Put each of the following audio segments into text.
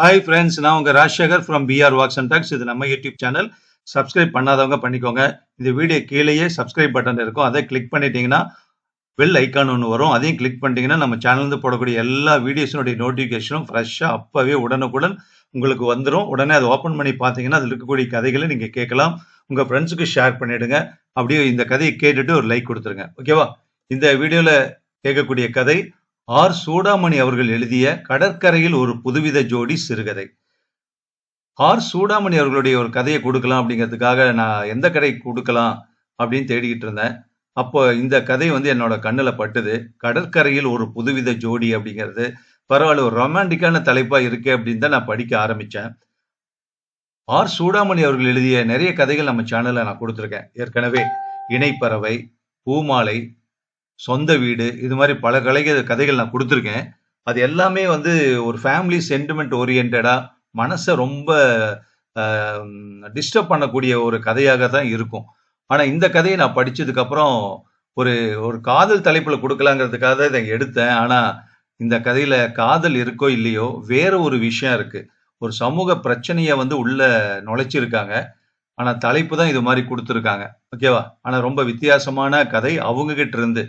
Hi friends நான் உங்கள் Rajasekar from PR walks and talks இது நம்ம யூடியூப் சேனல் சப்ஸ்கிரைப் பண்ணாதவங்க பண்ணிக்கோங்க. இந்த வீடியோ கீழேயே சப்ஸ்கிரைப் பட்டன் இருக்கும். அதை கிளிக் பண்ணிட்டீங்கன்னா பெல் ஐக்கான் ஒன்று வரும். அதையும் கிளிக் பண்ணிட்டீங்கன்னா நம்ம சேனல்ந்து போடக்கூடிய எல்லா வீடியோஸினுடைய நோட்டிஃபிகேஷனும் ஃப்ரெஷ்ஷாக அப்போவே உடனுக்குடன் உங்களுக்கு வந்துடும் உடனே அதை ஓப்பன் பண்ணி பார்த்தீங்கன்னா அதில் இருக்கக்கூடிய கதைகளை நீங்கள் கேட்கலாம். உங்கள் ஃப்ரெண்ட்ஸுக்கு ஷேர் பண்ணிவிடுங்க அப்படியே இந்த கதையை கேட்டுட்டு ஒரு லைக் கொடுத்துருங்க. ஓகேவா இந்த வீடியோவில் கேட்கக்கூடிய கதை ஆர். சூடாமணி அவர்கள் எழுதிய கடற்கரையில் ஒரு புதுவித ஜோடி சிறுகதை. ஆர். சூடாமணி அவர்களுடைய ஒரு கதையை கொடுக்கலாம் அப்படிங்கிறதுக்காக நான் எந்த கதை கொடுக்கலாம் அப்படின்னு தேடிக்கிட்டு இருந்தேன். அப்போ இந்த கதை வந்து என்னோட கண்ணில் பட்டுது. கடற்கரையில் ஒரு புதுவித ஜோடி அப்படிங்கிறது பரவாயில்ல ஒரு ரொமான்டிக்கான தலைப்பாக இருக்கு அப்படின்னு தான் நான் படிக்க ஆரம்பித்தேன் ஆர். சூடாமணி அவர்கள் எழுதிய நிறைய கதைகள் நம்ம சேனலில் நான் கொடுத்துருக்கேன். ஏற்கனவே இணைப்பறவை பூமாலை சொந்த வீடு இது மாதிரி பல கலைகள் கதைகள் நான் கொடுத்துருக்கேன். அது எல்லாமே வந்து ஒரு ஃபேமிலி சென்டிமெண்ட் ஓரியன்டாக மனசை ரொம்ப டிஸ்டர்ப் பண்ணக்கூடிய ஒரு கதையாக தான் இருக்கும். ஆனால் இந்த கதையை நான் படித்ததுக்கப்புறம் ஒரு ஒரு காதல் தலைப்பில் கொடுக்கலாங்கிறதுக்காக தான் இதை எடுத்தேன். ஆனால் இந்த கதையில் காதல் இருக்கோ இல்லையோ வேற ஒரு விஷயம் இருக்குது ஒரு சமூக பிரச்சனையை வந்து உள்ள நுழைச்சிருக்காங்க. ஆனால் தலைப்பு தான் இது மாதிரி கொடுத்துருக்காங்க. ஓகேவா? ஆனால் ரொம்ப வித்தியாசமான கதை அவங்ககிட்ட இருந்து.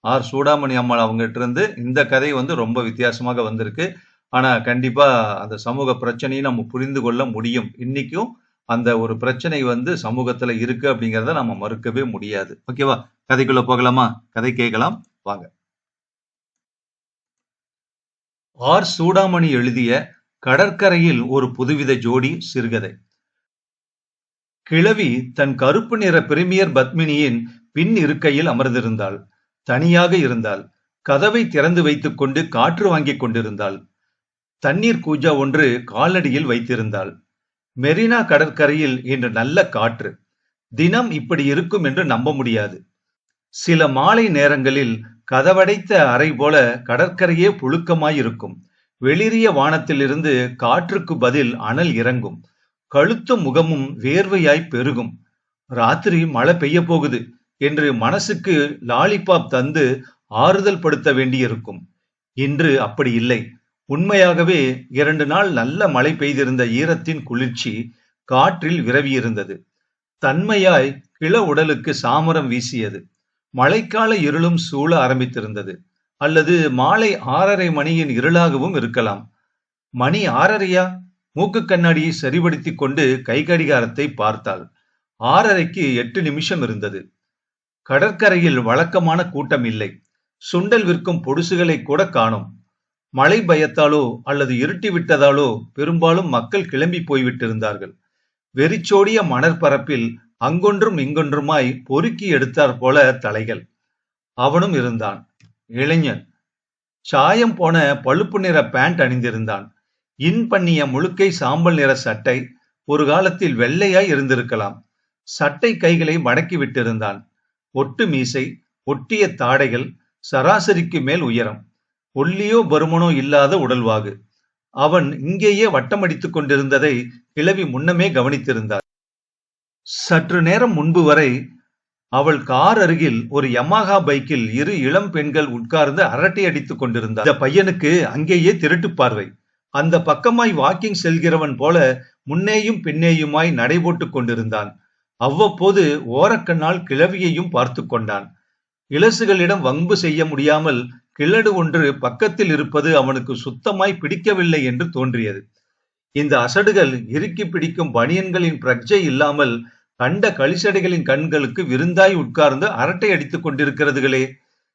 ஆர் சூடாமணி அம்மாள் அவங்ககிட்ட இருந்து இந்த கதை வந்து ரொம்ப வித்தியாசமாக வந்திருக்கு. ஆனா கண்டிப்பா அந்த சமூக பிரச்சனையை நம்ம புரிந்து கொள்ள முடியும். இன்னைக்கும் அந்த ஒரு பிரச்சனை வந்து சமூகத்துல இருக்கு அப்படிங்கிறத நம்ம மறுக்கவே முடியாது. ஓகேவா? கதைக்குள்ள போகலாமா? கதை கேட்கலாம். வாங்க. ஆர் சூடாமணி எழுதிய கடற்கரையில் ஒரு புதுவித ஜோடி சிறுகதை. கிழவி தன் கருப்பு நிற பிரிமியர் பத்மினியின் பின் இருக்கையில் அமர்ந்திருந்தாள். தனியாக இருந்தாள் கதவை திறந்து வைத்துக் கொண்டு காற்று வாங்கிக் கொண்டிருந்தாள். தண்ணீர் கூஜா ஒன்று காலடியில் வைத்திருந்தாள். மெரினா கடற்கரையில் இன்று நல்ல காற்று. தினம் இப்படி இருக்கும் என்று நம்ப முடியாது. சில மாலை நேரங்களில் கதவடைத்த அறை போல கடற்கரையே புழுக்கமாயிருக்கும். வெளிரிய வானத்திலிருந்து காற்றுக்கு பதில் அனல் இறங்கும். கழுத்தும் முகமும் வேர்வையாய் பெருகும். ராத்திரி மழை பெய்ய போகுது. என்று மனசுக்கு லாலிபாப் தந்து ஆறுதல் படுத்த வேண்டியிருக்கும். இன்று அப்படி இல்லை. உண்மையாகவே இரண்டு நாள் நல்ல மழை பெய்திருந்த ஈரத்தின் குளிர்ச்சி காற்றில் விரவியிருந்தது. தன்மையாய் கிள உடலுக்கு சாமரம் வீசியது. மழைக்கால இருளும் சூழ ஆரம்பித்திருந்தது. அல்லது மாலை ஆறரை மணியின் இருளாகவும் இருக்கலாம். மணி ஆறரையா? மூக்கு கண்ணாடியை சரிபடுத்திக் கொண்டு கை கடிகாரத்தை பார்த்தாள். ஆறரைக்கு எட்டு நிமிஷம் இருந்தது. கடற்கரையில் வழக்கமான கூட்டம் இல்லை. சுண்டல் விற்கும் பொடுசுகளை கூட காணும். மழை பயத்தாலோ அல்லது இருட்டி விட்டதாலோ பெரும்பாலும் மக்கள் கிளம்பி போய்விட்டிருந்தார்கள். வெறிச்சோடிய மணற்பரப்பில் அங்கொன்றும் இங்கொன்றுமாய் பொறுக்கி எடுத்தார் போல தலைகள். அவனும் இருந்தான். இளைஞன். சாயம் போன பழுப்பு நிற பேண்ட் அணிந்திருந்தான். இன் பண்ணிய முழுக்கை சாம்பல் நிற சட்டை ஒரு காலத்தில் வெள்ளையாய் இருந்திருக்கலாம். சட்டை கைகளை மடக்கி விட்டிருந்தான். ஒட்டு மீசை ஒட்டிய தாடைகள் சராசரிக்கு மேல் உயரம். ஒல்லியோ பருமனோ இல்லாத உடல்வாகு. அவன் இங்கேயே வட்டமடித்துக் கொண்டிருந்ததை கிழவி முன்னமே கவனித்திருந்தார் சற்று நேரம் முன்பு வரை அவள் கார் அருகில் ஒரு யமாகா பைக்கில் இரு இளம் பெண்கள் உட்கார்ந்து அரட்டை அடித்துக் கொண்டிருந்தார் இந்த பையனுக்கு அங்கேயே திருட்டு பார்வை. அந்த பக்கமாய் வாக்கிங் செல்கிறவன் போல முன்னேயும் பின்னேயுமாய் நடைபோட்டுக் கொண்டிருந்தான். அவ்வப்போது ஓரக்கண்ணால் கிழவியையும் பார்த்து கொண்டான். இளசுகளிடம் வம்பு செய்ய முடியாமல் கிழடு ஒன்று பக்கத்தில் இருப்பது அவனுக்கு சுத்தமாய் பிடிக்கவில்லை என்று தோன்றியது. இந்த அசடுகள் இறுக்கி பிடிக்கும் பனியன்களின் பிரஜை இல்லாமல் கண்ட களிசடைகளின் கண்களுக்கு விருந்தாய் உட்கார்ந்து அரட்டை அடித்துக் கொண்டிருக்கிறதுகளே.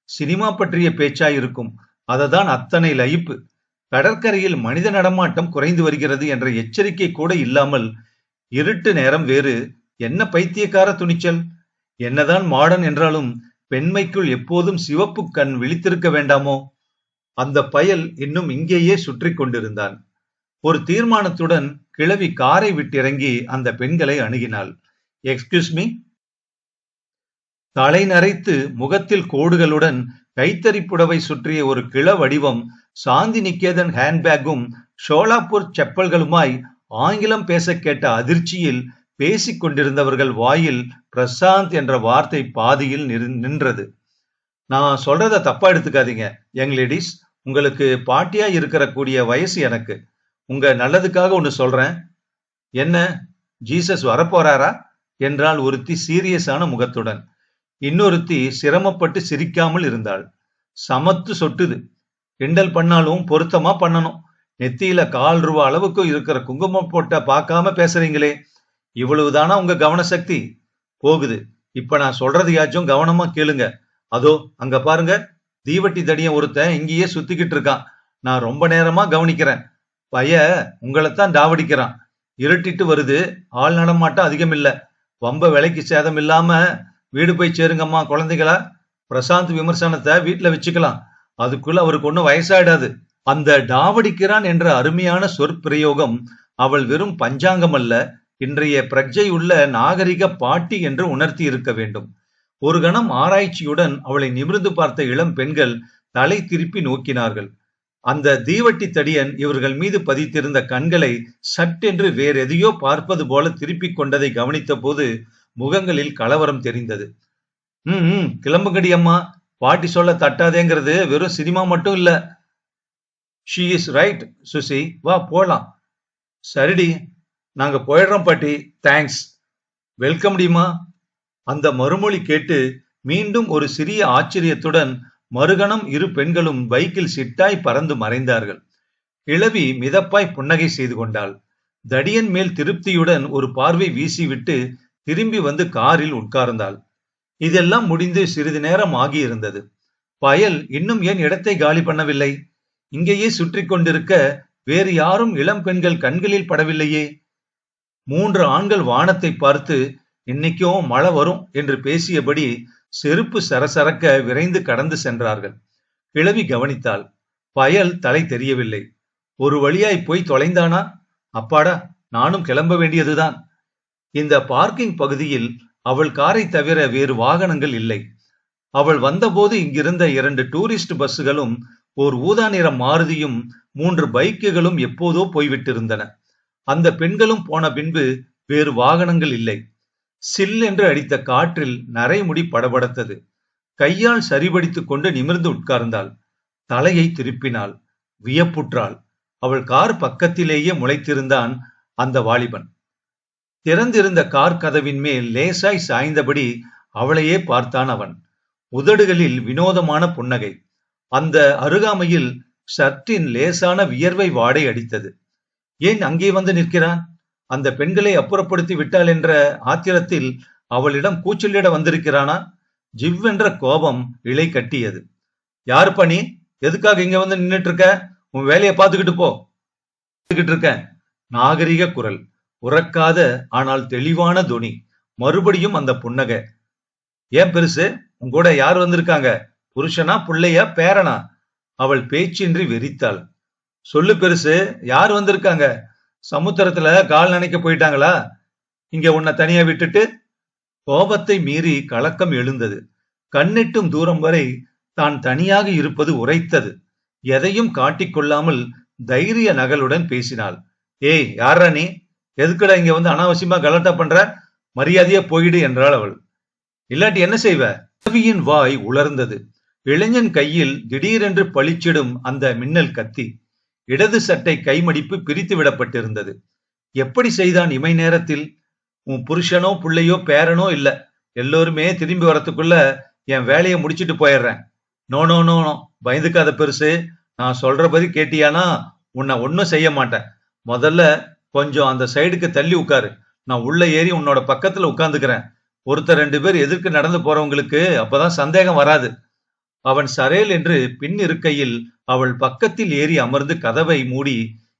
சினிமா பற்றிய பேச்சாய் இருக்கும் அததான் அத்தனை லயிப்பு. கடற்கரையில் மனித நடமாட்டம் குறைந்து வருகிறது என்ற எச்சரிக்கை கூட இல்லாமல் இருட்டு நேரம் வேறு என்ன பைத்தியக்கார துணிச்சல்? என்னதான் மாடர்ன் என்றாலும் பெண்மைக்குள் எப்போதும் சிவப்பு கண் விழித்திருக்க வேண்டாமோ? அந்த பயல் இன்னும் இங்கேயே சுற்றி கொண்டிருந்தான். ஒரு தீர்மானத்துடன் கிழவி காரை விட்டிறங்கி அந்த பெண்களை அணுகினாள். எக்ஸ்கியூஸ் மீ தலை நரைத்து முகத்தில் கோடுகளுடன் கைத்தறி புடவை சுற்றிய ஒரு கிள வடிவம் சாந்தி நிகேதன் ஹேண்ட்பேக்கும் ஷோலாப்பூர் செப்பல்களுமாய் ஆங்கிலம் பேச கேட்ட அதிர்ச்சியில் பேசிக்கொண்டிருந்தவர்கள் வாயில் பிரசாந்த் என்ற வார்த்தை பாதியில் நின்றது. நான் சொல்றத தப்பா எடுத்துக்காதீங்க. யங் லேடிஸ் உங்களுக்கு பாட்டியா இருக்கிற கூடிய வயசு எனக்கு. உங்க நல்லதுக்காக ஒன்னு சொல்றேன். என்ன ஜீசஸ் வரப்போறாரா? என்றால் ஒருத்தி சீரியஸான முகத்துடன். இன்னொருத்தி சிரமப்பட்டு சிரிக்காமல் இருந்தாள். சமத்து சொட்டுது. கிண்டல் பண்ணாலும் பொருத்தமா பண்ணணும். நெத்தியில கால் ரூபா அளவுக்கு இருக்கிற குங்குமம் போட்ட பார்க்காம பேசுறீங்களே. இவ்வளவுதானா உங்க கவன சக்தி போகுது. இப்ப நான் சொல்றதையாச்சும் கவனமா கேளுங்க. அதோ அங்க பாருங்க. தீவட்டி தடியன் ஒருத்தன் இங்கேயே சுத்திக்கிட்டு இருக்கான். நான் ரொம்ப நேரமா கவனிக்கிறேன். பய உங்களைத்தான் தாவடிக்கிறான். இருட்டிட்டு வருது. ஆள் நடமாட்டம் அதிகம் இல்ல வம்ப விலைக்கு சேதம் இல்லாம வீடு போய் சேருங்கம்மா குழந்தைகளா. பிரசாந்த் விமர்சனத்தை வீட்டுல வச்சுக்கலாம். அதுக்குள்ள அவருக்கு ஒன்றும் வயசாயிடாது. அந்த டாவடிக்கிறான் என்ற அருமையான சொற்பிரயோகம் அவள் வெறும் பஞ்சாங்கம் அல்ல. இன்றைய பிரஜை உள்ள நாகரிக பாட்டி என்று உணர்த்தி இருக்க வேண்டும். ஒரு கணம் ஆராய்ச்சியுடன் அவளை நிமிர்ந்து பார்த்த இளம் பெண்கள் தலை திருப்பி நோக்கினார்கள். அந்த தீவட்டி தடியன் இவர்கள் மீது பதித்திருந்த கண்களை சட்டென்று வேறெதையோ பார்ப்பது போல திருப்பிக் கொண்டதை கவனித்த போது முகங்களில் கலவரம் தெரிந்தது. ம் ம், கிளம்புங்கடி அம்மா. பாட்டி சொல்ல தட்டாதேங்கிறது வெறும் சினிமா மட்டும் இல்ல. ஷீ இஸ் ரைட் சுசி வா போலாம். சரிடி. நாங்க போயிடுறோம் பாட்டி. தேங்க்ஸ் வெல்கம் டிமா அந்த மறுமொழி கேட்டு மீண்டும் ஒரு சிறிய ஆச்சரியத்துடன் மறுகணம் இரு பெண்களும் பைக்கில் சிட்டாய் பறந்து மறைந்தார்கள். கிழவி மிதப்பாய் புன்னகை செய்து கொண்டாள். தடியன் மேல் திருப்தியுடன் ஒரு பார்வை வீசிவிட்டு திரும்பி வந்து காரில் உட்கார்ந்தாள். இதெல்லாம் முடிந்து சிறிது நேரம் ஆகியிருந்தது. பயல் இன்னும் ஏன் இடத்தை காலி பண்ணவில்லை? இங்கேயே சுற்றி கொண்டிருக்க வேறு யாரும் இளம் பெண்கள் கண்களில் படவில்லையே. மூன்று ஆண்கள் வானத்தை பார்த்து இன்னைக்கும் மழை வரும் என்று பேசியபடி செருப்பு சரசரக்க விரைந்து கடந்து சென்றார்கள். கிழவி கவனித்தாள். பயல் தலை தெரியவில்லை. ஒரு வழியாய் போய் தொலைந்தானா? அப்பாடா நானும் கிளம்ப வேண்டியதுதான். இந்த பார்க்கிங் பகுதியில் அவள் காரை தவிர வேறு வாகனங்கள் இல்லை. அவள் வந்தபோது இங்கிருந்த இரண்டு டூரிஸ்ட் பஸ்ஸுகளும் ஓர் ஊதா நிற மாருதியும் மூன்று பைக்குகளும் எப்போதோ போய்விட்டிருந்தன. அந்த பெண்களும் போன பின்பு வேறு வாகனங்கள் இல்லை. சில் என்று அடித்த காற்றில் நரைமுடி படபடத்தது. கையால் சரிபடித்துக் கொண்டு நிமிர்ந்து உட்கார்ந்தாள். தலையை திருப்பினாள். வியப்புற்றாள். அவள் கார் பக்கத்திலேயே முளைத்திருந்தான் அந்த வாலிபன். திறந்திருந்த கார் கதவின் மேல் லேசாய் சாய்ந்தபடி அவளையே பார்த்தான் அவன். உதடுகளில் வினோதமான புன்னகை. அந்த அருகாமையில் சற்றின் லேசான வியர்வை வாடை அடித்தது. ஏன் அங்கே வந்து நிற்கிறான்? அந்த பெண்களை அப்புறப்படுத்தி விட்டாள் என்ற ஆத்திரத்தில் அவளிடம் கூச்சலிட வந்திருக்கிறானா? ஜிவ்வென்ற கோபம் இலை கட்டியது. யாரு பணி? எதுக்காக இங்க வந்து நின்னுட்டு இருக்க உன் வேலையை பார்த்துக்கிட்டு போ. இருக்க நாகரிக குரல். உறக்காத ஆனால் தெளிவான துணி. மறுபடியும் அந்த புன்னகை. ஏன் பெருசு? உன் கூட யார் வந்திருக்காங்க? புருஷனா புள்ளையா பேரனா? அவள் பேச்சின்றி வெறித்தாள். சொல்லு பெருசு யார் வந்திருக்காங்க? சமுத்திரத்துல கால் நனைக்க போயிட்டாங்களா? இங்க உன்னை தனியா விட்டுட்டு? கோபத்தை மீறி கலக்கம் எழுந்தது. கண்ணிட்டும் தூரம் வரை தான் தனியாக இருப்பது உரைத்தது. எதையும் காட்டிக்கொள்ளாமல் தைரிய நகலுடன் பேசினாள். ஏய் யாரா நீ? எதுக்குடா இங்க வந்து அனாவசியமா கலட்டா பண்ற? மரியாதையா போயிடு என்றாள் அவள். இல்லாட்டி என்ன செய்வ? கவியின் வாய் உலர்ந்தது. இளைஞன் கையில் திடீரென்று பளிச்சிடும் அந்த மின்னல் கத்தி. இடது சட்டை கைமடிப்பு பிரித்து விடப்பட்டிருந்தது. எப்படி செய்தான் இமை நேரத்தில்? உன் புருஷனோ புள்ளையோ பேரனோ இல்ல. எல்லோருமே திரும்பி வரத்துக்குள்ள என் வேலையை முடிச்சிட்டு போயிடுறேன். No no no no. பயந்துக்காத பெருசு. நான் சொல்றபடி கேட்டியானா உன்னை ஒன்னும் செய்ய மாட்டேன். முதல்ல கொஞ்சம் அந்த சைடுக்கு தள்ளி உட்காரு. நான் உள்ள ஏறி உன்னோட பக்கத்துல உட்காந்துக்கிறேன். ஒருத்தர் ரெண்டு பேர் எதிர்க்கு நடந்து போறவங்களுக்கு அப்பதான் சந்தேகம் வராது. அவன் சரேல் என்று பின் இருக்கையில் அவள் பக்கத்தில் ஏறி அமர்ந்து கதவை மூடி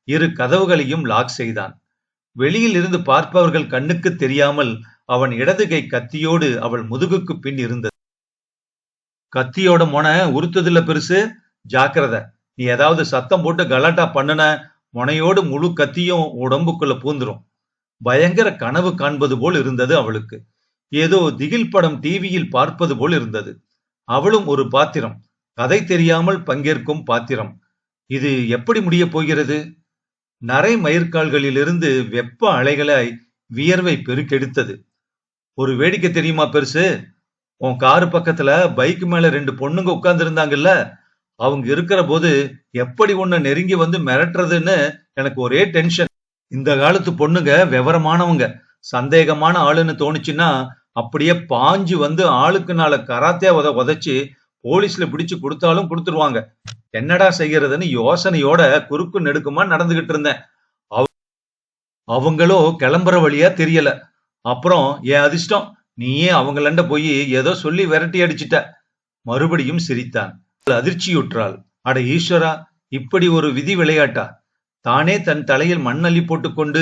இரு கதவுகளையும் லாக் செய்தான். வெளியில் இருந்து பார்ப்பவர்கள் கண்ணுக்கு தெரியாமல் அவன் இடது கை கத்தியோடு அவள் முதுகுக்கு பின் இருந்தது. கத்தியோட மொன உறுத்ததில்ல பெருசு. ஜாக்கிரதை. நீ ஏதாவது சத்தம் போட்டு கலாட்டா பண்ணுன முனையோடு முழு கத்தியும் உடம்புக்குள்ள பூந்துரும். பயங்கர கனவு காண்பது போல் இருந்தது அவளுக்கு. ஏதோ திகில் படம் டிவியில் பார்ப்பது போல் இருந்தது. அவளும் ஒரு பாத்திரம். கதை தெரியாமல் பங்கேற்கும் பாத்திரம். இது எப்படி முடியப் போகிறது? நரை மயிர்கால்களிலிருந்து வெப்ப அலைகளாய் வியர்வை பெருக்கெடுத்தது. ஒரு வேடிக்கை தெரியுமா பெருசு? உன் காரு பக்கத்துல பைக் மேல ரெண்டு பொண்ணுங்க உட்கார்ந்து இருந்தாங்கல்ல அவங்க இருக்கிற போது எப்படி உன்னை நெருங்கி வந்து மிரட்டுறதுன்னு எனக்கு ஒரே டென்ஷன். இந்த காலத்து பொண்ணுங்க விவரமானவங்க. சந்தேகமான ஆளுன்னு தோணுச்சுன்னா அப்படியே பாஞ்சு வந்து ஆளுக்கு நாள கராத்தே உத உதைச்சு போலீஸ்ல பிடிச்சு கொடுத்தாலும் கொடுத்துருவாங்க. என்னடா செய்யறதுன்னு யோசனையோட குறுக்கு நெடுக்குமா நடந்துகிட்டு இருந்தேன். அவங்களோ கிளம்புற வழியா தெரியல. அப்புறம் என் அதிர்ஷ்டம் நீயே அவங்களண்ட போய் ஏதோ சொல்லி விரட்டி அடிச்சிட்ட. மறுபடியும் சிரித்தான். அதிர்ச்சியுற்றாள். அட ஈஸ்வரா இப்படி ஒரு விதி விளையாட்டா? தானே தன் தலையில் மண்ணள்ளி போட்டுக்கொண்டு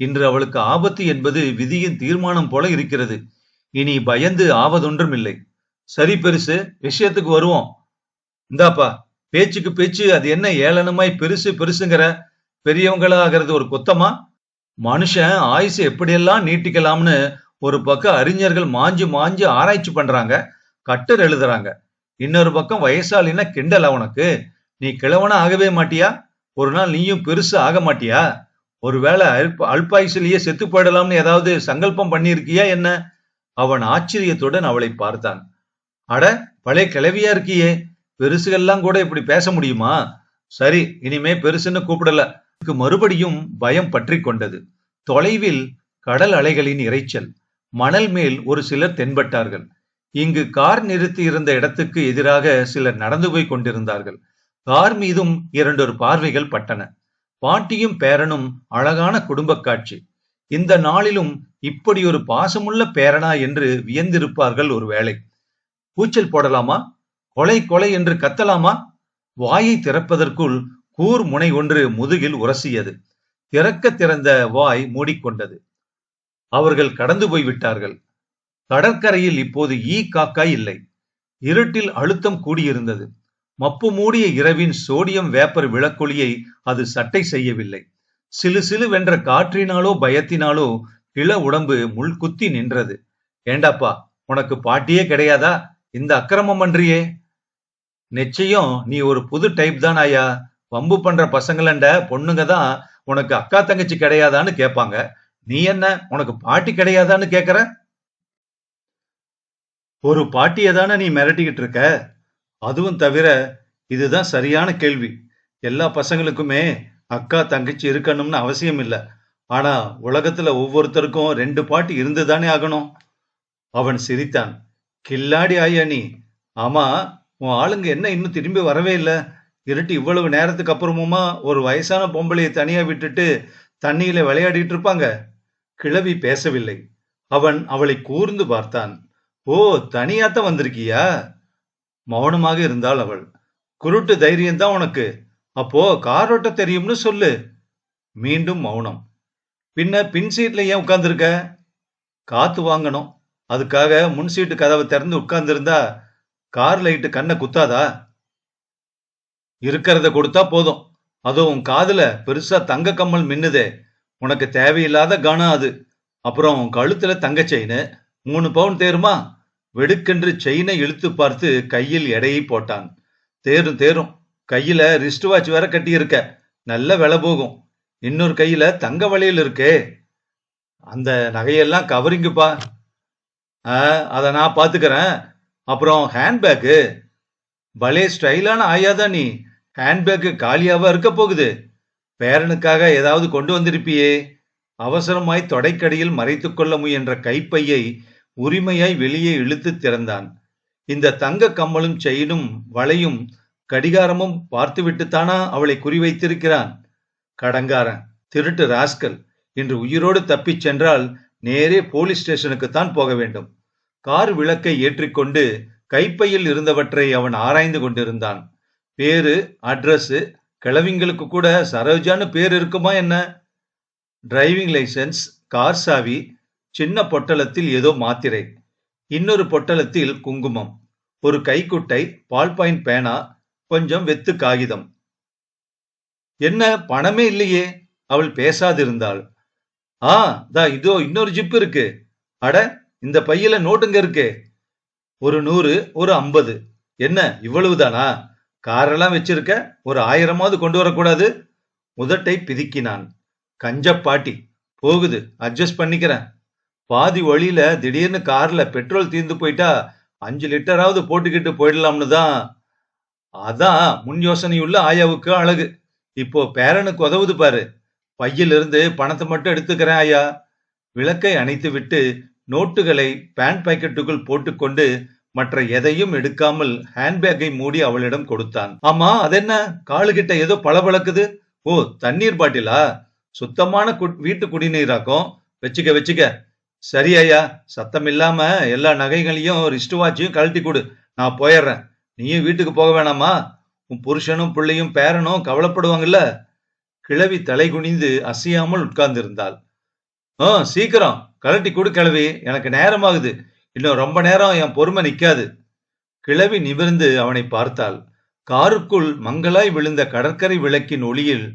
இன்று அவளுக்கு ஆபத்து என்பது விதியின் தீர்மானம் போல இருக்கிறது. இனி பயந்து ஆவதொன்றும் இல்லை சரி பெருசு விஷயத்துக்கு வருவோம். இந்தாப்பா பேச்சுக்கு பேச்சு அது என்ன ஏளனமாய் பெருசு பெருசுங்கிற பெரியவங்களாகிறது ஒரு குத்தமா? மனுஷன் ஆயுசை எப்படியெல்லாம் நீட்டிக்கலாம்னு ஒரு பக்கம் அறிஞர்கள் மாஞ்சு மாஞ்சு ஆராய்ச்சி பண்றாங்க கட்டர் எழுதுறாங்க. இன்னொரு பக்கம் வயசாலின்னா கிண்டல் உனக்கு? நீ கிழவனா ஆகவே மாட்டியா? ஒரு நாள் நீயும் பெருசு ஆக மாட்டியா? ஒருவேளை அல்ப அல்பாயுசிலேயே செத்து போயிடலாம்னு ஏதாவது சங்கல்பம் பண்ணியிருக்கியா என்ன? அவன் ஆச்சரியத்துடன் அவளை பார்த்தான். அட பழைய கிளவியா இருக்கியே. பெருசுகள்லாம் கூட இப்படி பேச முடியுமா? சரி இனிமே பெருசுன்னு கூப்பிடல. மறுபடியும் பயம் பற்றி கொண்டது. தொலைவில் கடல் அலைகளின் இரைச்சல் மணல் மேல் ஒரு சிலர் தென்பட்டார்கள். இங்கு கார் நிறுத்தி இருந்த இடத்துக்கு எதிராக சிலர் நடந்து போய் கொண்டிருந்தார்கள். கார் மீதும் இரண்டொரு பார்வைகள் பட்டன. பாட்டியும் பேரனும் அழகான குடும்ப காட்சி. இந்த நாளிலும் இப்படி ஒரு பாசமுள்ள பேரனா என்று வியந்திருப்பார்கள் ஒருவேளை கூச்சல் போடலாமா? கொலை கொலை என்று கத்தலாமா? வாயை திறப்பதற்குள் கூர் முனை ஒன்று முதுகில் உரசியது. திறக்க திறந்த வாய் மூடிக்கொண்டது. அவர்கள் கடந்து போய் விட்டார்கள். கடற்கரையில் இப்போது ஈ காக்காய் இல்லை. இருட்டில் அழுத்தம் கூடியிருந்தது. மப்பு மூடிய இரவின் சோடியம் வேப்பர் விளக்கொலியை அது சட்டை செய்யவில்லை. சிலு சிலு வென்ற காற்றினாலோ பயத்தினாலோ இள உடம்பு முள்குத்தி நின்றது. ஏண்டாப்பா உனக்கு பாட்டியே கிடையாதா? இந்த அக்கிரமம் பண்றியே நிச்சயம் நீ ஒரு புது டைப் தான் ஆயா. வம்பு பண்ற பசங்களண்ட பொண்ணுங்க தான் உனக்கு அக்கா தங்கச்சி கிடையாதான்னு கேட்பாங்க நீ என்ன உனக்கு பாட்டி கிடையாதான்னு கேக்குற? ஒரு பாட்டியை தானே நீ மிரட்டிக்கிட்டு இருக்க? அதுவும் தவிர இதுதான் சரியான கேள்வி. எல்லா பசங்களுக்குமே அக்கா தங்கச்சி இருக்கணும்னு அவசியம் இல்லை. ஆனா உலகத்துல ஒவ்வொருத்தருக்கும் ரெண்டு பாட்டி இருந்துதானே ஆகணும். அவன் சிரித்தான். கில்லாடி ஆயா நீ. ஆமா உன் ஆளுங்க என்ன இன்னும் திரும்பி வரவே இல்லை. இருட்டு இவ்வளவு நேரத்துக்கு அப்புறமுமா ஒரு வயசான பொம்பளையை தனியா விட்டுட்டு தண்ணியில விளையாடிட்டு இருப்பாங்க? கிழவி பேசவில்லை. அவன் அவளை கூர்ந்து பார்த்தான். ஓ தனியாத்தான் வந்திருக்கியா? மௌனமாக இருந்தாள் அவள். குருட்டு தைரியம் தான் உனக்கு. அப்போ கார் ஓட்ட தெரியும்னு சொல்லு. மீண்டும் மௌனம். பின்ன பின் சீட்ல ஏன் உட்கார்ந்துருக்க? காத்து வாங்கணும். அதுக்காக முன் சீட்டு கதவை திறந்து உட்கார்ந்துருந்தா கார் லைட்டு கண்ணை குத்தாதா? இருக்கிறத கொடுத்தா போதும். அதுவும் உன் காதுல பெருசா தங்க கம்மல் மின்னுதே. உனக்கு தேவையில்லாத கனம் அது. அப்புறம் உன் கழுத்துல தங்க செயின். மூணு பவுன் தேருமா? வெடுக்கென்று செயினை இழுத்து பார்த்து கையில் எடையை போட்டான். தேரும் தேரும். கையில ரிஸ்ட் வாட்ச் வேற கட்டியிருக்க. நல்ல விலை போகும். இன்னொரு கையில தங்க வளையல் இருக்கே. அந்த நகையெல்லாம் கவரிங்குப்பா. ஆ அதை நான் பாத்துக்கிறேன். அப்புறம் ஹேண்ட்பேக்கு பலே ஸ்டைலான ஆயாதான் நீ. ஹேண்ட்பேக்கு காலியாவா இருக்க போகுது. பேரனுக்காக ஏதாவது கொண்டு வந்திருப்பியே. அவசரமாய் தொடைக்கடியில் மறைத்து கொள்ள முயன்ற கைப்பையை உரிமையாய் வெளியே இழுத்து திறந்தான். இந்த தங்க கம்மலும் செயினும் வளையும் கடிகாரமும் பார்த்துவிட்டுத்தானா அவளை குறிவைத்திருக்கிறான்? கடங்காரன் திருட்டு ராஸ்கல் இன்று உயிரோடு தப்பிச் சென்றால் நேரே போலீஸ் ஸ்டேஷனுக்குத்தான் போக வேண்டும். கார் விளக்கை ஏற்றிக்கொண்டு கைப்பையில் இருந்தவற்றை அவன் ஆராய்ந்து கொண்டிருந்தான். பேரு அட்ரஸ் கிழவிங்களுக்கு கூட சரோஜான்னு பேர் இருக்குமா என்ன? டிரைவிங் லைசன்ஸ் கார் சாவி சின்ன பொட்டலத்தில் ஏதோ மாத்திரை. இன்னொரு பொட்டலத்தில் குங்குமம். ஒரு கைக்குட்டை பால் பாயிண்ட் பேனா கொஞ்சம் வெத்து காகிதம். என்ன பணமே இல்லையே? அவள் பேசாதிருந்தாள். ஆ தா இதோ இன்னொரு ஜிப் இருக்கு. அட இந்த பையில நோட்டுங்க இருக்கு? ஒரு நூறு ஒரு ஐம்பது. என்ன இவ்வளவுதானா? காரெல்லாம் வச்சிருக்க? ஒரு ஆயிரமாவது கொண்டு வரக்கூடாது? முதட்டை பிதுக்கினான். கஞ்ச பாட்டி போகுது அட்ஜஸ்ட் பண்ணிக்கிறேன். பாதி வழியில திடீர்னு கார்ல பெட்ரோல் தீர்ந்து போயிட்டா அஞ்சு லிட்டராவது போட்டுக்கிட்டு போயிடலாம்னு தான் அதான் முன் யோசனையுள்ள ஆயாவுக்கு அழகு. இப்போ பேரனுக்கு உதவுது பாரு. பையிலிருந்து பணத்தை மட்டும் எடுத்துக்கிறேன் ஐயா. விளக்கை அணைத்து விட்டு நோட்டுகளை பேண்ட் பாக்கெட்டுக்குள் போட்டுக்கொண்டு மற்ற எதையும் எடுக்காமல் ஹேண்ட்பேக்கை மூடி அவளிடம் கொடுத்தான். ஆமா அதென்ன? காலுகிட்ட ஏதோ பளபளக்குது. ஓ தண்ணீர் பாட்டிலா? சுத்தமான கு- வீட்டு குடிநீராக்கும் வச்சுக்க வச்சுக்க. சரி ஐயா சத்தம் இல்லாம எல்லா நகைகளையும் ரிஸ்ட் வாட்சையும் கழட்டி கொடு. நான் போயிடுறேன் நீயும் வீட்டுக்கு போக வேணாமா? உன் புருஷனும் பிள்ளையும் பேரனும் கவலைப்படுவாங்கல்ல? கிழவி தலை குனிந்து அசையாமல் உட்கார்ந்திருந்தாள். ஆ சீக்கிரம். கழட்டி கொடு கிழவி. எனக்கு நேரமாகுது. இன்னும் ரொம்ப நேரம் என் பொறுமை நிக்காது. கிழவி நிமிர்ந்து அவனை பார்த்தாள். காருக்குள் மங்கலாய் விழுந்த கடற்கரை விளக்கின் ஒளியில்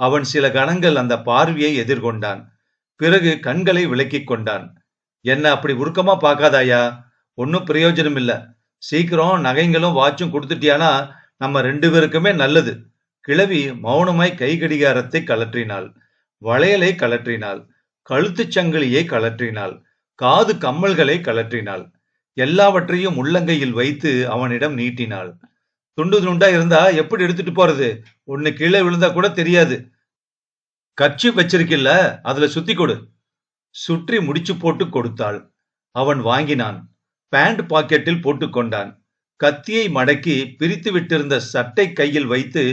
அவன் சில கணங்கள் அந்த பார்வையை எதிர்கொண்டான். பிறகு கண்களை விளக்கிக் கொண்டான். என்ன அப்படி உருக்கமா பார்க்காதாயா? ஒன்னும் பிரயோஜனம் இல்ல சீக்கிரம் நகைங்களும் வாட்சும் கொடுத்துட்டியானா நம்ம ரெண்டு பேருக்குமே நல்லது. கிழவி மௌனமாய் கை கடிகாரத்தை கலற்றினாள் வளையலை கலற்றினாள் கழுத்துச் சங்கிலியை கலற்றினாள் காது கம்மல்களை கலற்றினாள் எல்லாவற்றையும் உள்ளங்கையில் வைத்து அவனிடம் நீட்டினாள். துண்டு துண்டா இருந்தா எப்படி எடுத்துட்டு போறது? ஒண்ணு கீழே விழுந்தா கூட தெரியாது. கட்சி வச்சிருக்கில்ல அதுல சுத்தி கொடு. சுற்றி முடிச்சு போட்டு கொடுத்தாள். அவன் வாங்கினான். பேண்ட் பாக்கெட்டில் போட்டுக்கொண்டான். கத்தியை மடக்கி பிரித்து விட்டிருந்த சட்டை கையில் வைத்து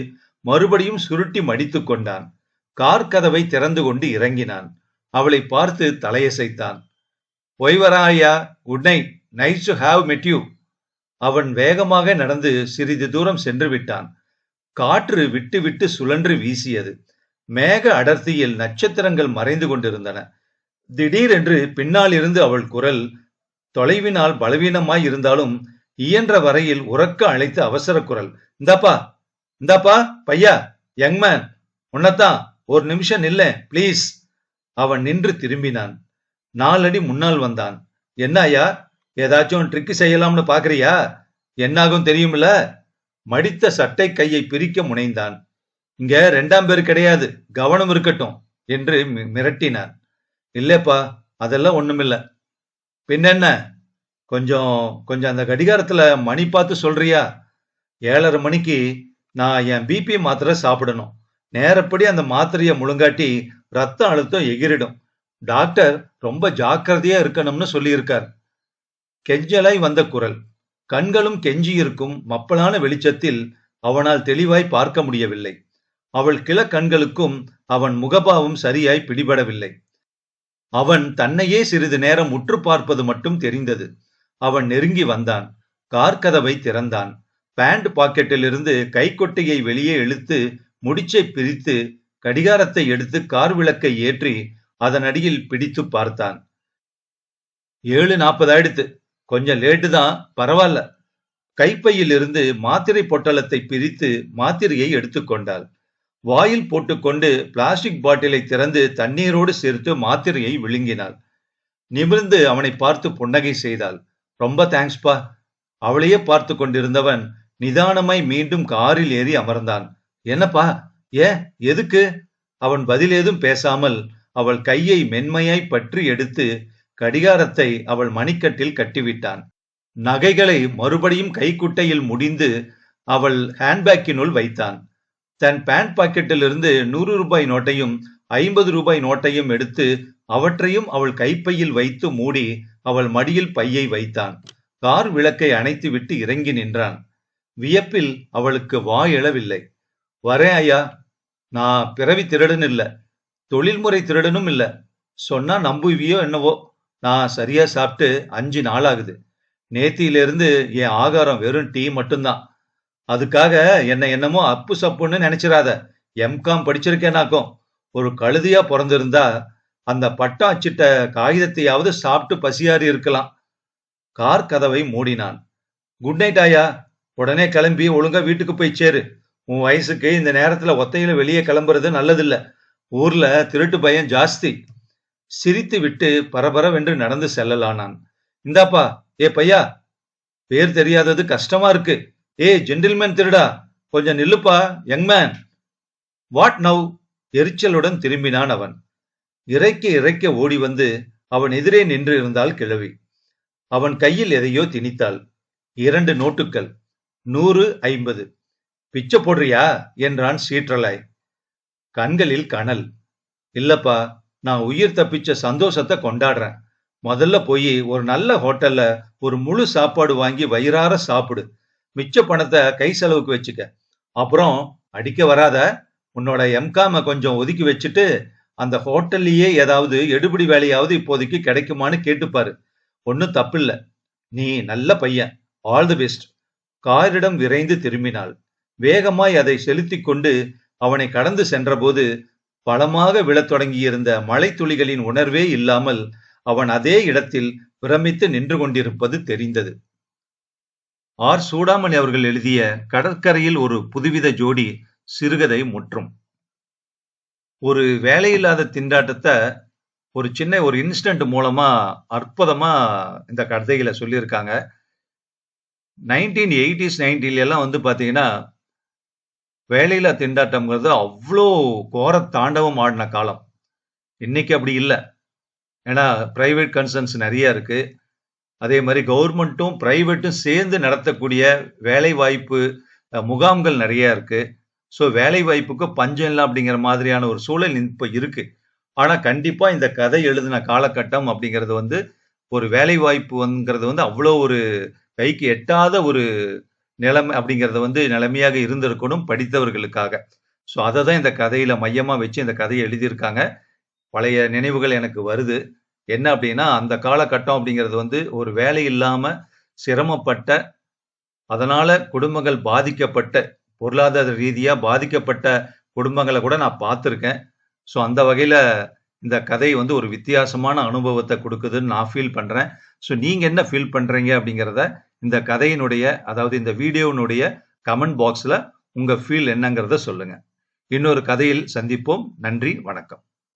மறுபடியும் சுருட்டி மடித்துக் கொண்டான். கார் கதவை திறந்து கொண்டு இறங்கினான். அவளை பார்த்து தலையசைத்தான். ஒய்வராயா good night nice to have met you அவன் வேகமாக நடந்து சிறிது தூரம் சென்று விட்டான். காற்று விட்டு விட்டு சுழன்று வீசியது. மேக அடர்த்தியில் நட்சத்திரங்கள் மறைந்து கொண்டிருந்தன. திடீரென்று பின்னால் இருந்து அவள் குரல் தொலைவினால் பலவீனமாய் இருந்தாலும் இயன்ற வரையில் உறக்க அழைத்த அவசர குரல் இந்தாப்பா இந்தாப்பா பையா யங்மேன் உன்னத்தான் ஒரு நிமிஷம் நில்ல பிளீஸ். அவன் நின்று திரும்பினான். நாலடி முன்னால் வந்தான். என்ன ஐயா ஏதாச்சும் ட்ரிக் செய்யலாம்னு பாக்குறியா? என்னாகும் தெரியுமில்ல? மடித்த சட்டை கையை பிரிக்க முனைந்தான். இங்க ரெண்டாம் பேர் கிடையாது கவனம் இருக்கட்டும் என்று மிரட்டினான். இல்லப்பா அதெல்லாம் ஒண்ணுமில்ல. பின்னென்ன? கொஞ்சம் கொஞ்சம் அந்த கடிகாரத்துல மணி பார்த்து சொல்றியா? ஏழரை மணிக்கு நான் என் பிபி மாத்திரை சாப்பிடணும். நேரப்படி அந்த மாத்திரையை முழுங்காட்டி ரத்த அழுத்தம் எகிரிடும். டாக்டர் ரொம்ப ஜாக்கிரதையா இருக்கணும்னு சொல்லியிருக்கார். கெஞ்சலாய் வந்த குரல். கண்களும் கெஞ்சியிருக்கும் மப்பலான வெளிச்சத்தில் அவனால் தெளிவாய் பார்க்க முடியவில்லை. அவள் கிள கண்களுக்கும் அவன் முகபாவம் சரியாய் பிடிபடவில்லை. அவன் தன்னையே சிறிது நேரம் உற்று பார்ப்பது மட்டும் தெரிந்தது. அவன் நெருங்கி வந்தான். கார் கதவை திறந்தான். பேண்ட் பாக்கெட்டிலிருந்து கைக்கொட்டையை வெளியே இழுத்து முடிச்சை பிரித்து கடிகாரத்தை எடுத்து கார் விளக்கை ஏற்றி அதன் அடியில் பிடித்து பார்த்தான். ஏழு நாற்பது ஆயிடுத்து கொஞ்சம் லேட்டு தான். பரவாயில்ல. கைப்பையில் இருந்து மாத்திரை பொட்டலத்தை பிரித்து மாத்திரையை எடுத்துக்கொண்டாள் வாயில் போட்டுக்கொண்டு பிளாஸ்டிக் பாட்டிலை திறந்து தண்ணீரோடு சேர்த்து மாத்திரையை விழுங்கினாள். நிமிர்ந்து அவனை பார்த்து புன்னகை செய்தாள். ரொம்ப தேங்க்ஸ்பா அவளையே பார்த்து கொண்டிருந்தவன் நிதானமாய் மீண்டும் காரில் ஏறி அமர்ந்தான். என்னப்பா? ஏ எதுக்கு? அவன் பதில் ஏதும் பேசாமல் அவள் கையை மென்மையாய் பற்றி எடுத்து கடிகாரத்தை அவள் மணிக்கட்டில் கட்டிவிட்டான். நகைகளை மறுபடியும் கைக்குட்டையில் முடிந்து அவள் ஹேண்ட்பேக்கினுள் வைத்தான். தன் பேண்ட் பாக்கெட்டிலிருந்து நூறு ரூபாய் நோட்டையும் ஐம்பது ரூபாய் நோட்டையும் எடுத்து அவற்றையும் அவள் கைப்பையில் வைத்து மூடி அவள் மடியில் பையை வைத்தான். கார் விளக்கை அணைத்து விட்டு இறங்கி நின்றான். வியப்பில் அவளுக்கு வாய் எழவில்லை. வரேன் ஐயா நான் பிறவி திருடன் இல்ல. தொழில்முறை திருடனும் இல்ல. சொன்னா நம்புவியோ என்னவோ. நான் சரியா சாப்பிட்டு அஞ்சு நாள் ஆகுது நேத்தியிலிருந்து என் ஆகாரம் வெறும் டீ மட்டும்தான். அதுக்காக என்ன என்னமோ அப்பு சப்புன்னு நினைச்சிடாத எம்காம் படிச்சிருக்கேனாக்கும். ஒரு கழுதியா பிறந்திருந்தா அந்த பட்டம் அச்சிட்ட காகிதத்தையாவது சாப்பிட்டு பசியாறி இருக்கலாம். கார் கதவை மூடினான். குட் நைட் ஆயா. உடனே கிளம்பி ஒழுங்கா வீட்டுக்கு போய் சேரு. உன் வயசுக்கு இந்த நேரத்துல ஒத்தையில வெளியே கிளம்புறது நல்லதில்ல. ஊர்ல திருட்டு பயம் ஜாஸ்தி. சிரித்து விட்டு பரபரவென்று நடந்து செல்லலானான். இந்தாப்பா ஏ பையா. பேர் தெரியாதது கஷ்டமா இருக்கு. ஏய் ஜென்டில்மேன் திருடா. கொஞ்சம் நில்லுப்பா யங் மேன் வாட் நவ் எரிச்சலுடன் திரும்பினான் அவன். இறைக்க இறைக்க ஓடி வந்து அவன் எதிரே நின்று இருந்தாள் கிழவி. அவன் கையில் எதையோ திணித்தாள். இரண்டு நோட்டுக்கள். நூறு ஐம்பது. பிச்சை போடுறியா? என்றான் சீற்றலாய். கண்களில் கனல். இல்லப்பா நான் உயிர் தப்பிச்ச சந்தோஷத்தை கொண்டாடுறேன். முதல்ல போய் ஒரு நல்ல ஹோட்டல்ல ஒரு முழு சாப்பாடு வாங்கி வயிறார சாப்பிடு. மிச்ச பணத்தை கை செலவுக்கு வச்சுக்க. அப்புறம் அடிக்க வராத உன்னோட எம்காம கொஞ்சம் ஒதுக்கி வச்சுட்டு அந்த ஹோட்டல்லையே ஏதாவது எடுபிடி வேலையாவது இப்போதைக்கு கிடைக்குமான்னு கேட்டுப்பாரு. ஒன்னும் தப்பில்ல. நீ நல்ல பையன். ஆல் தி பெஸ்ட் காரிடம் விரைந்து திரும்பினாள். வேகமாய் அதை செலுத்தி கொண்டு அவனை கடந்து சென்றபோது பலமாக விழத் தொடங்கியிருந்த மழைத்துளிகளின் உணர்வே இல்லாமல் அவன் அதே இடத்தில் பிரமித்து நின்று கொண்டிருப்பது தெரிந்தது. ஆர். சூடாமணி அவர்கள் எழுதிய கடற்கரையில் ஒரு புதுவித ஜோடி சிறுகதை முற்றும். ஒரு வேலையில்லாத திண்டாட்டத்தை ஒரு சின்ன ஒரு இன்ஸ்டன்ட் மூலமா அற்புதமா இந்த கதைகளை சொல்லியிருக்காங்க. நைன்டீன் எயிட்டிஸ் நைன்டில எல்லாம் வந்து பாத்தீங்கன்னா வேலையில்லா திண்டாட்டம்ங்கிறது அவ்வளோ கோர தாண்டவம் ஆடின காலம். இன்னைக்கு அப்படி இல்லை. ஏன்னா பிரைவேட் கன்சர்ன்ஸ் நிறைய இருக்குது அதே மாதிரி கவர்மெண்ட்டும் பிரைவேட்டும் சேர்ந்து நடத்தக்கூடிய வேலைவாய்ப்பு முகாம்கள் நிறையா இருக்குது ஸோ வேலைவாய்ப்புக்கு பஞ்சம் இல்லை அப்படிங்கிற மாதிரியான ஒரு சூழல் இப்போ இருக்குது ஆனால் கண்டிப்பாக இந்த கதை எழுதின காலகட்டம் அப்படிங்கிறது வந்து ஒரு வேலைவாய்ப்புங்கிறது வந்து அவ்வளோ ஒரு கைக்கு எட்டாத ஒரு நிலைமை அப்படிங்கிறது வந்து நிலைமையாக இருந்திருக்கணும் படித்தவர்களுக்காக. ஸோ அதை தான் இந்த கதையில் மையமாக வச்சு இந்த கதையை எழுதியிருக்காங்க. பழைய நினைவுகள் எனக்கு வருது. என்ன அப்படின்னா அந்த காலகட்டம் அப்படிங்கிறது வந்து ஒரு வேலை இல்லாம சிரமப்பட்ட அதனால குடும்பங்கள் பாதிக்கப்பட்ட பொருளாதார ரீதியா பாதிக்கப்பட்ட குடும்பங்களை கூட நான் பார்த்துருக்கேன். ஸோ அந்த வகையில இந்த கதை வந்து ஒரு வித்தியாசமான அனுபவத்தை கொடுக்குதுன்னு நான் ஃபீல் பண்றேன். ஸோ நீங்க என்ன ஃபீல் பண்றீங்க அப்படிங்கிறத இந்த கதையினுடைய அதாவது இந்த வீடியோனுடைய கமெண்ட் பாக்ஸ்ல உங்க ஃபீல் என்னங்கிறத சொல்லுங்க. இன்னொரு கதையில் சந்திப்போம். நன்றி வணக்கம்.